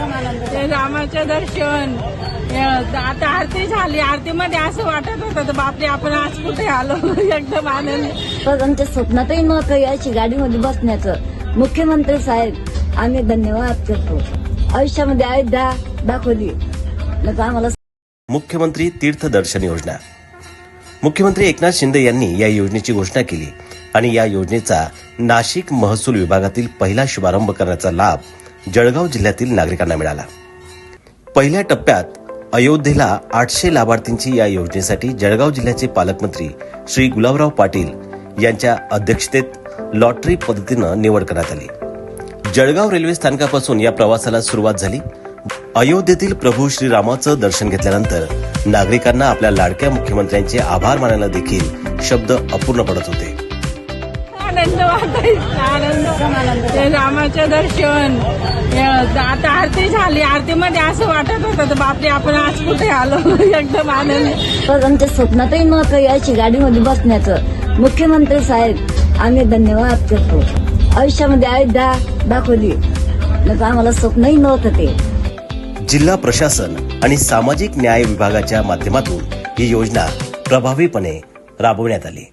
ते रामाचं दर्शन. हे आता आरती झाली. आरतीमध्ये असं वाटत होतं तर बापरे आपण आज कुठे आलो? एकदम आनंद. तर आमच्या स्वप्नातही नव्हतं याची गाडीमध्ये बसण्याचं. मुख्यमंत्री साहेब आम्ही धन्यवाद करतो. आयुष्यामध्ये अयोध्या दाखवली. आम्हाला मुख्यमंत्री तीर्थदर्शन योजना. मुख्यमंत्री एकनाथ शिंदे यांनी या योजनेची घोषणा केली. आणि या योजनेचा नाशिक महसूल विभागातील पहिला शुभारंभ करण्याचा लाभ जळगाव जिल्ह्यातील नागरिकांना मिळाला. पहिल्या टप्प्यात अयोध्येला आठशे लाभार्थींची या योजनेसाठी जळगाव जिल्ह्याचे पालकमंत्री श्री गुलाबराव पाटील यांच्या अध्यक्षतेत लॉटरी पद्धतीनं निवड करण्यात आली. जळगाव रेल्वे स्थानकापासून या प्रवासाला सुरुवात झाली. अयोध्येतील प्रभू श्रीरामाचं दर्शन घेतल्यानंतर नागरिकांना आपल्या लाडक्या मुख्यमंत्र्यांचे आभार मानायला देखील शब्द अपूर्ण पडत होते. आनंद वाटायचा. आनंद. ते रामाचं दर्शन. हे आता आरती झाली. आरतीमध्ये असं वाटत होतं तर बापरे आपण आज कुठे आलो? एकदम आनंद. तर आमच्या स्वप्नातही नव्हतं याची गाडीमध्ये बसण्याचं. मुख्यमंत्री साहेब आम्ही धन्यवाद करतो. आयुष्यामध्ये अयोध्या दाखवली. नका आम्हाला स्वप्नही नव्हतं ते. जिल्हा प्रशासन आणि सामाजिक न्याय विभागाच्या माध्यमातून ही योजना प्रभावीपणे राबवण्यात आली.